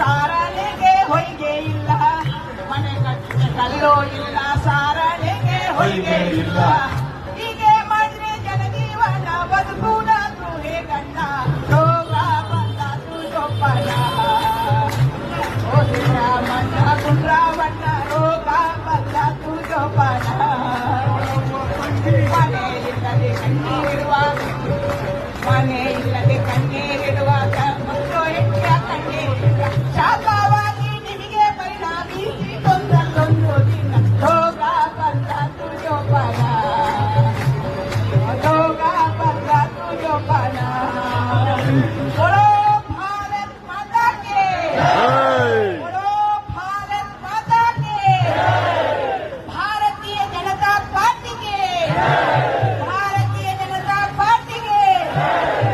ಸಾರಣೆಗೆ ಹೊಯ್ಗೆ ಇಲ್ಲ. ಮನೆ ಕಟ್ಟಿಗೆ ಕಲ್ಲೋ ಇಲ್ಲ ಸಾರಣೆಗೆ ಹೊಯ್ಗೆ ಇಲ್ಲ.